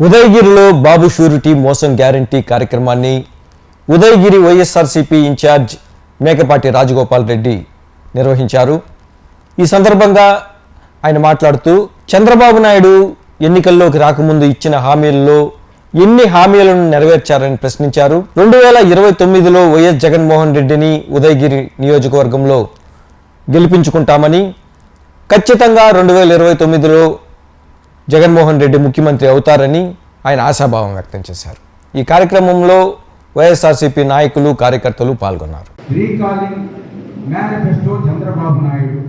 ఉదయగిరిలో బాబు surety మోసం guarantee కార్యక్రమాన్ని Udayagiri YSRCP incharge Mekapati Rajagopal Reddy నిర్వహించారు. ఈ సందర్భంగా ఆయన మాట్లాడుతూ చంద్రబాబు నాయుడు ఎన్నికల్లోకి రాకముందు ఇచ్చిన హామీల్లో ఎన్ని హామీలను నెరవేర్చారని ప్రశ్నించారు. రెండు వేల ఇరవై తొమ్మిదిలో వైఎస్ జగన్మోహన్ రెడ్డిని ఉదయగిరి నియోజకవర్గంలో గెలిపించుకుంటామని ఖచ్చితంగా రెండు వేల ఇరవై తొమ్మిదిలో జగన్మోహన్ రెడ్డి ముఖ్యమంత్రి అవుతారని ఆయన ఆశాభావం వ్యక్తం చేశారు. ఈ కార్యక్రమంలో వైఎస్ఆర్సీపీ నాయకులు కార్యకర్తలు పాల్గొన్నారు. Recalling manifesto Chandrababu Naidu.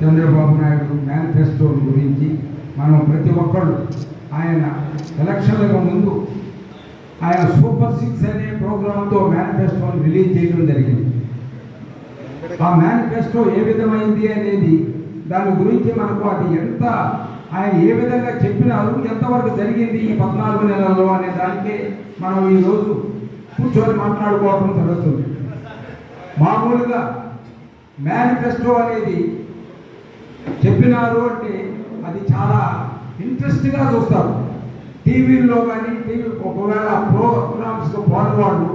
Chandrababu Naidu manifesto గురించి మనం ప్రతి ఒక్కళ్ళు ఆయన ఎలక్షన్లకు ముందు ఆయన సూపర్ సిక్స్ అనే ప్రోగ్రాంతో మేనిఫెస్టోని రిలీజ్ చేయడం జరిగింది. ఆ మేనిఫెస్టో ఏ విధమైంది అనేది దాని గురించి మనకు అది ఎంత ఆయన ఏ విధంగా చెప్పినారు ఎంతవరకు జరిగింది ఈ పద్నాలుగు నెలల్లో అనే దానికే మనం ఈరోజు కూర్చొని మాట్లాడుకోవడం జరుగుతుంది. మామూలుగా మేనిఫెస్టో అనేది చెప్పినారు అంటే అది చాలా ఇంట్రెస్ట్గా చూస్తారు. టీవీల్లో కానీ టీవీ ఒకవేళ ప్రోగ్రామ్స్కి పోని వాళ్ళు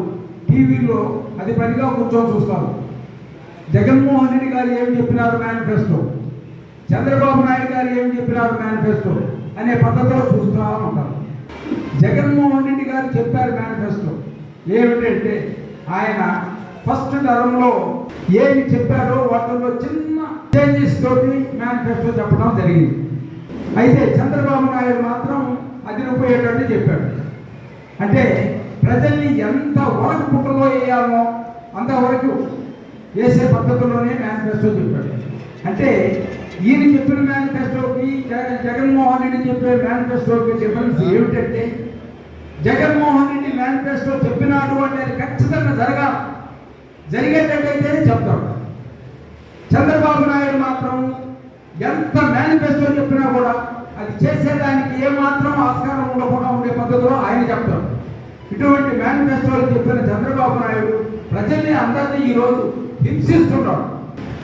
టీవీలో అది పనిగా కూర్చొని చూస్తారు. జగన్మోహన్ రెడ్డి గారు ఏం చెప్పినారు మేనిఫెస్టో చంద్రబాబు నాయుడు గారు ఏం చెప్పినారు మేనిఫెస్టో అనే పద్ధతిలో చూస్తూ ఉంటారు. జగన్మోహన్ రెడ్డి గారు చెప్పారు మేనిఫెస్టో ఏమిటంటే ఆయన ఫస్ట్ టర్మ్లో ఏమి చెప్పారో వాటిల్లో చిన్న చేంజెస్ తోటి మేనిఫెస్టో చెప్పడం జరిగింది. అయితే చంద్రబాబు నాయుడు మాత్రం అదిరిపోయేటట్టు చెప్పాడు. అంటే ప్రజల్ని ఎంత వరకు పుట్టలో వేయాలో అంతవరకు వేసే పద్ధతిలోనే మేనిఫెస్టో చెప్పాడు. అంటే ఈయన చెప్పిన మేనిఫెస్టోకి జగన్మోహన్ రెడ్డి చెప్పే మేనిఫెస్టోకి డిఫరెన్స్ ఏమిటంటే జగన్మోహన్ రెడ్డి మేనిఫెస్టో చెప్పినాడు అంటే అది ఖచ్చితంగా జరగా జరిగేటట్టయితే చెప్తాడు చంద్రబాబు నాయుడు మాత్రం ఎంత మేనిఫెస్టో చెప్పినా కూడా అది చేసేదానికి ఏమాత్రం ఆస్కారం ఉండకుండా ఉండే పద్ధతిలో ఆయన చెప్తారు ఇటువంటి మేనిఫెస్టోలు చెప్పిన చంద్రబాబు నాయుడు ప్రజల్ని అందరినీ ఈరోజు హింసిస్తున్నాడు.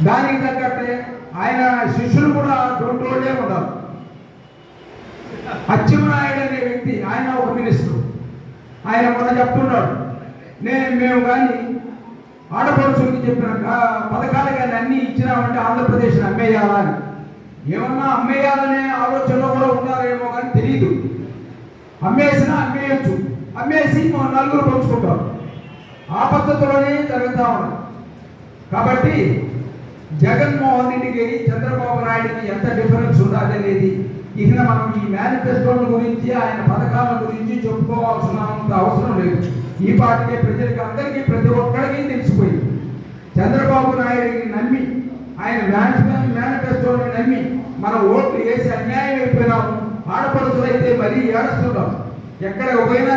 దానికి తగ్గట్టే ఆయన శిష్యులు కూడా దొండోళ్ళే ఉన్నారు. అచ్చెన్నాయుడు అనే వ్యక్తి ఆయన ఒక మినిస్టర్. ఆయన కూడా చెప్తున్నాడు నేను మేము కానీ ఆడపడుచులకి చెప్పినాక పథకాలు కానీ అన్ని ఇచ్చినామంటే ఆంధ్రప్రదేశ్ని అమ్మేయాలా అని. ఏమన్నా అమ్మేయాలనే ఆలోచనలో కూడా ఉన్నారేమో కానీ తెలియదు అమ్మేసినా అమ్మేయచ్చు. అమ్మేసి మా నలుగురు పంచుకుంటారు ఆ పద్ధతిలోనే జరుగుతూ ఉంది. కాబట్టి జగన్మోహన్ రెడ్డికి చంద్రబాబు నాయుడికి ఎంత డిఫరెన్స్ ఉండాలి అనేది? ఇక్కడ మనం ఈ మేనిఫెస్టోల గురించి ఆయన పథకాల గురించి చెప్పుకోవాల్సినంత అవసరం లేదు. ఈ పార్టీ ప్రజలకు అందరికీ ప్రతి ఒక్కరికి తెలిసిపోయింది. చంద్రబాబు నాయుడిని నమ్మి ఆయన మేనిఫెస్టోని నమ్మి మన ఓట్లు వేసి అన్యాయం అయిపోయినాము ఆడపడుతులైతే అయితే మరీ ఏడుస్తున్నాం. ఎక్కడ పోయినా